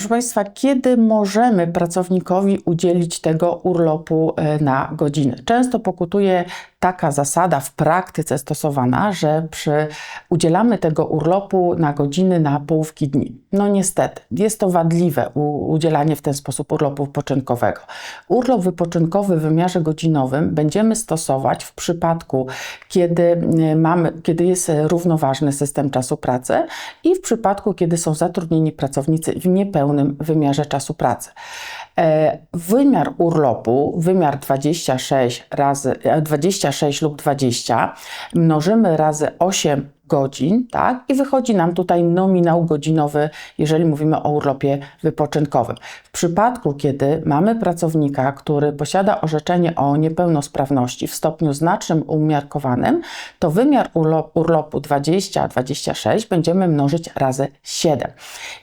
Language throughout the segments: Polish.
proszę Państwa, kiedy możemy pracownikowi udzielić tego urlopu e, na godzinę? Często pokutuje taka zasada w praktyce stosowana, że przy udzielamy tego urlopu na godziny na połówki dni. No niestety, jest to wadliwe u, udzielanie w ten sposób urlopu wypoczynkowego. Urlop wypoczynkowy w wymiarze godzinowym będziemy stosować w przypadku, kiedy y, mamy, kiedy jest równoważny system czasu pracy i w przypadku, kiedy są zatrudnieni pracownicy w niepełnym wymiarze czasu pracy. E, Wymiar urlopu, wymiar 26 razy e, 26 lub 20 mnożymy razy 8 godzin, tak? I wychodzi nam tutaj nominał godzinowy, jeżeli mówimy o urlopie wypoczynkowym. W przypadku, kiedy mamy pracownika, który posiada orzeczenie o niepełnosprawności w stopniu znacznym umiarkowanym, to wymiar urlo- urlopu 20-26 będziemy mnożyć razy 7.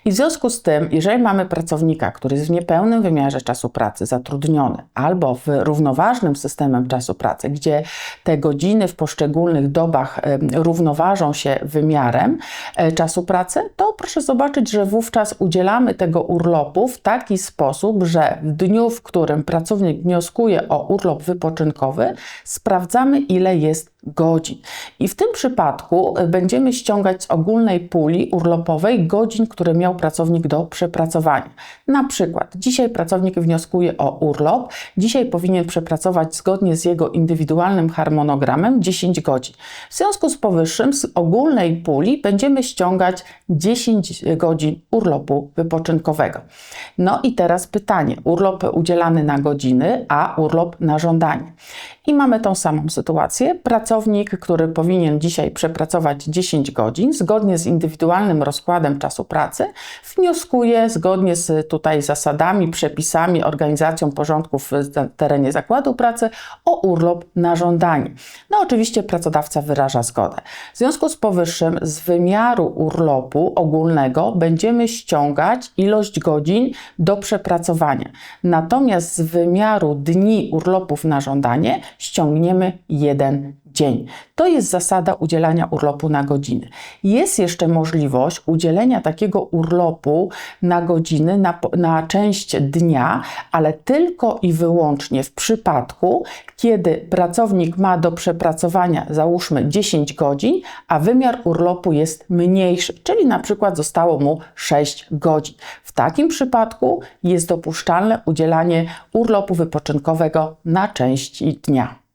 I w związku z tym, jeżeli mamy pracownika, który jest w niepełnym wymiarze czasu pracy zatrudniony, albo w równoważnym systemem czasu pracy, gdzie te godziny w poszczególnych dobach równoważą się wymiarem e, czasu pracy, to proszę zobaczyć, że wówczas udzielamy tego urlopu w taki sposób, że w dniu, w którym pracownik wnioskuje o urlop wypoczynkowy, sprawdzamy, ile jest godzin. I w tym przypadku e, będziemy ściągać z ogólnej puli urlopowej godzin, które miał pracownik do przepracowania. Na przykład, dzisiaj pracownik wnioskuje o urlop, dzisiaj powinien przepracować zgodnie z jego indywidualnym harmonogramem 10 godzin. W związku z powyższym z ogólnej puli będziemy ściągać 10 godzin urlopu wypoczynkowego. No i teraz pytanie: urlop udzielany na godziny, a urlop na żądanie. I mamy tą samą sytuację. Pracownik, który powinien dzisiaj przepracować 10 godzin, zgodnie z indywidualnym rozkładem czasu pracy, wnioskuje zgodnie z tutaj zasadami, przepisami, organizacją porządków w terenie zakładu pracy o urlop na żądanie. No oczywiście pracodawca wyraża zgodę. W związku z powyższym z wymiaru urlopu ogólnego będziemy ściągać ilość godzin do przepracowania. Natomiast z wymiaru dni urlopów na żądanie ściągniemy jeden dzień. To jest zasada udzielania urlopu na godziny. Jest jeszcze możliwość udzielenia takiego urlopu na godziny, na, na część dnia, ale tylko i wyłącznie w przypadku, kiedy pracownik ma do przepracowania załóżmy 10 godzin, a wymiar urlopu jest mniejszy, czyli na przykład zostało mu 6 godzin. W takim przypadku jest dopuszczalne udzielanie urlopu wypoczynkowego na część dnia.